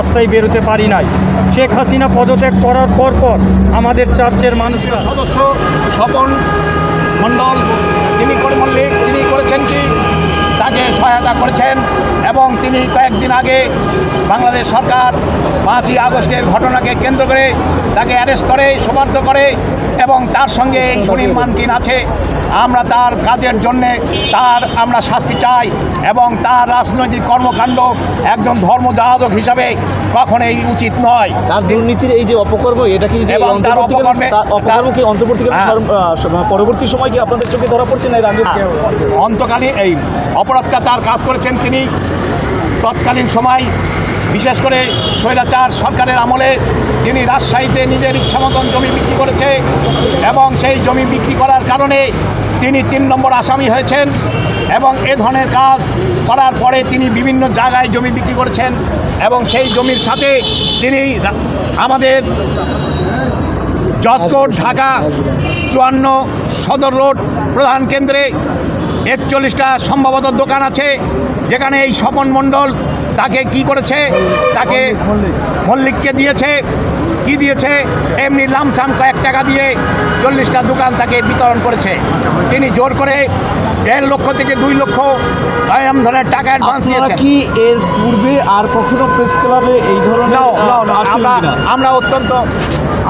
রাস্তায় বেরোতে পারি নাই। শেখ হাসিনা পদত্যাগ করার পর পর আমাদের চার্চের মানুষরা সদস্য স্বপন মণ্ডল, তিনি মল্লিক, তিনি করেছেন কি? তাকে সহায়তা করেছেন এবং তিনি কয়েকদিন আগে বাংলাদেশ সরকার পাঁচই আগস্টের ঘটনাকে কেন্দ্র করে তাকে অ্যারেস্ট করে সোপার্দ করে এবং তার সঙ্গে এই সুনীল মানকিন আছে। আমরা তার কাজের জন্যে তার আমরা শাস্তি চাই এবং তার রাজনৈতিক কর্মকাণ্ড একজন ধর্মযাজক হিসাবে কখনোই উচিত নয়। তার দুর্নীতির এই যে অপকর্ম এটা কি এবং তার অপকর্মে- তার অপকর্ম কি অন্তর্বর্তীকালীন হ্যাঁ। পরবর্তী সময় কি আপনাদের চোখে ধরা পড়ছে না এর অন্তকালীন এই অপরাধটা তার কাজ করেছেন তিনি। তৎকালীন সময় বিশেষ করে স্বৈরাচার সরকারের আমলে তিনি রাজশাহীতে নিজের ইচ্ছামতন জমি বিক্রি করেছে এবং সেই জমি বিক্রি করার কারণে তিনি তিন নম্বর আসামি হয়েছেন এবং এ ধরনের কাজ করার পরে তিনি বিভিন্ন জায়গায় জমি বিক্রি করেছেন এবং সেই জমির সাথে তিনি আমাদের জসকোট ঢাকা চুয়ান্ন সদর রোড প্রধান কেন্দ্রে একচল্লিশটা সম্ভবত দোকান আছে যেখানে এই স্বপন মণ্ডল তাকে কি করেছে? তাকে মল্লিককে দিয়েছে। কি দিয়েছে? এমনি লামসাম কয়েক টাকা দিয়ে চল্লিশটা দোকান তাকে বিতরণ করেছে। তিনি জোর করে দেড় লক্ষ থেকে দুই লক্ষ এরম ধরনের টাকা অ্যাডভান্স নিয়েছেন কি এর পূর্বে আর কখনো প্রেস ক্লাবে এই ধরনের আমরা আমরা অত্যন্ত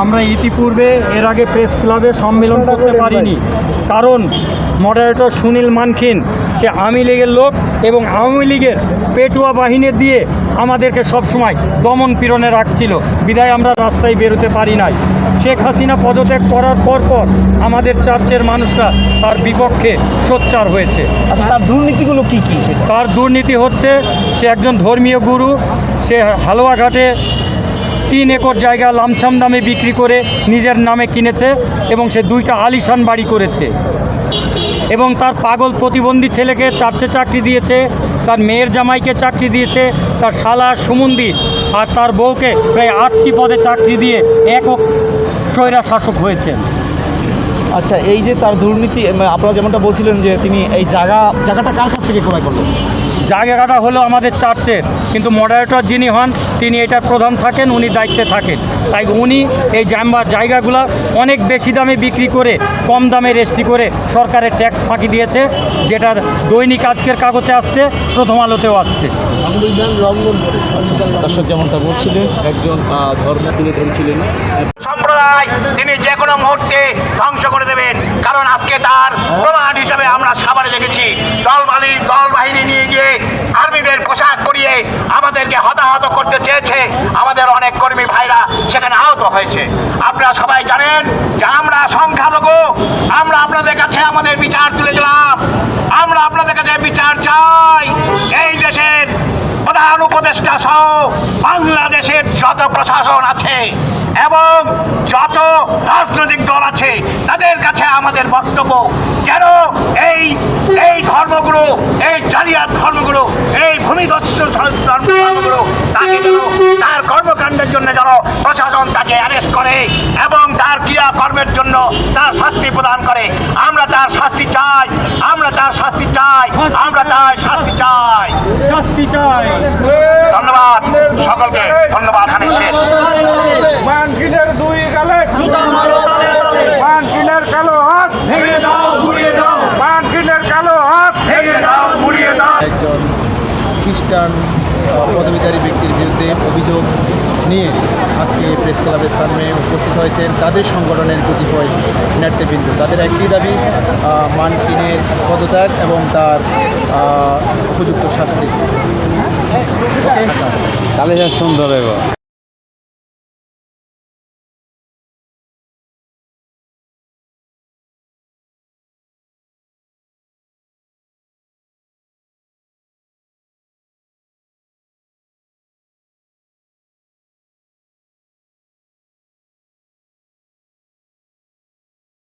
আমরা ইতিপূর্বে এর আগে প্রেস ক্লাবে সম্মেলন করতে পারিনি। কারণ মডারেটর সুনীল মানখিন সে আওয়ামী লীগের লোক এবং আওয়ামী লীগের পেটুয়া বাহিনী দিয়ে আমাদেরকে সবসময় দমন পীড়নে রাখছিল। বিদায় আমরা রাস্তায় বেরোতে পারি নাই। শেখ হাসিনা পদত্যাগ করার পর পর আমাদের চার্চের মানুষরা তার বিপক্ষে সোচ্চার হয়েছে। আচ্ছা তার দুর্নীতিগুলো কি কি তার দুর্নীতি হচ্ছে সে একজন ধর্মীয় গুরু সে হালুয়াঘাটে তিন একর জায়গা লামছাম দামে বিক্রি করে নিজের নামে কিনেছে এবং সে দুইটা আলিশান বাড়ি করেছে। এবং তার পাগল প্রতিবন্ধী ছেলেকে চারটে চাকরি দিয়েছে, তার মেয়ের জামাইকে চাকরি দিয়েছে, তার শালা সুমন্দি আর তার বউকে প্রায় আটটি পদে চাকরি দিয়ে একক স্বৈরা শাসক হয়েছেন। আচ্ছা এই যে তার দুর্নীতি আপনারা যেমনটা বলছিলেন যে তিনি এই জায়গা, জায়গাটা কার কাছ থেকে ক্রয় করলেন? জায়গাটা হলো আমাদের চার্চের কিন্তু মডারেটর যিনি হন তিনি এটার প্রধান থাকেন উনি দায়িত্বে থাকেন। তাই উনি এই জাম্বা জায়গাগুলো অনেক বেশি দামে বিক্রি করে কম দামে রেস্টি করে সরকারের ট্যাক্স ফাঁকি দিয়েছে যেটা দৈনিক আজকের কাগজে আসছে প্রথম আলোতেও আসছে। দর্শক যেমনটা বলছিলেন একজন ধর্ম তুলে ধরেছিলেন। সম্প্রদায় তিনি যে কোনো মুহূর্তে ধ্বংস করে দেবেন কারণ আজকে তার প্রমাণ হিসাবে আমরা সাভারে দেখেছি। দল বাহিনী দল বাহিনী নিয়ে গিয়ে আর্মিদের পোশাক পরিয়ে আমাদেরকে হতাহত করতে চেয়েছে। আমাদের অনেক কর্মী ভাইরা সেখানে আহত হয়েছে। আপনারা সবাই জানেন যে আমরা সংখ্যালঘু। আমরা আপনাদের কাছে আমাদের বিচার তুলে দিলাম। আমরা আপনাদের কাছে বিচার চাই। এই দেশের প্রধান উপদেষ্টা সহ বাংলাদেশের যত প্রশাসন আছে এবং যত রাজনৈতিক দল আছে তাদের কাছে আমাদের বক্তব্য যেন এই এই ধর্মগুলো এই জালিয়াত ধর্মগুলো এই ভূমিদস্ত ধর্মগুলো তাকে যেন তার কর্মকাণ্ডের জন্য যেন প্রশাসন তাকে অ্যারেস্ট করে এবং তার ক্রিয়াকর্মের জন্য তার শাস্তি প্রদান করে। আমরা তার শাস্তি চাই আমরা তার শাস্তি চাই আমরা তার শাস্তি চাই। শাস্তি চাই। ধন্যবাদ সকলকে ধন্যবাদ খ্রিস্টান পদবিকারী ব্যক্তির বিরুদ্ধে অভিযোগ নিয়ে আজকে প্রেস ক্লাবের সামনে উপস্থিত হয়েছেন তাদের সংগঠনের কতিপয় নেতৃবৃন্দ। তাদের একটি দাবি মান মানকিনের পদত্যাগ এবং তার উপযুক্ত শাস্তি। তাহলে সুন্দর হইব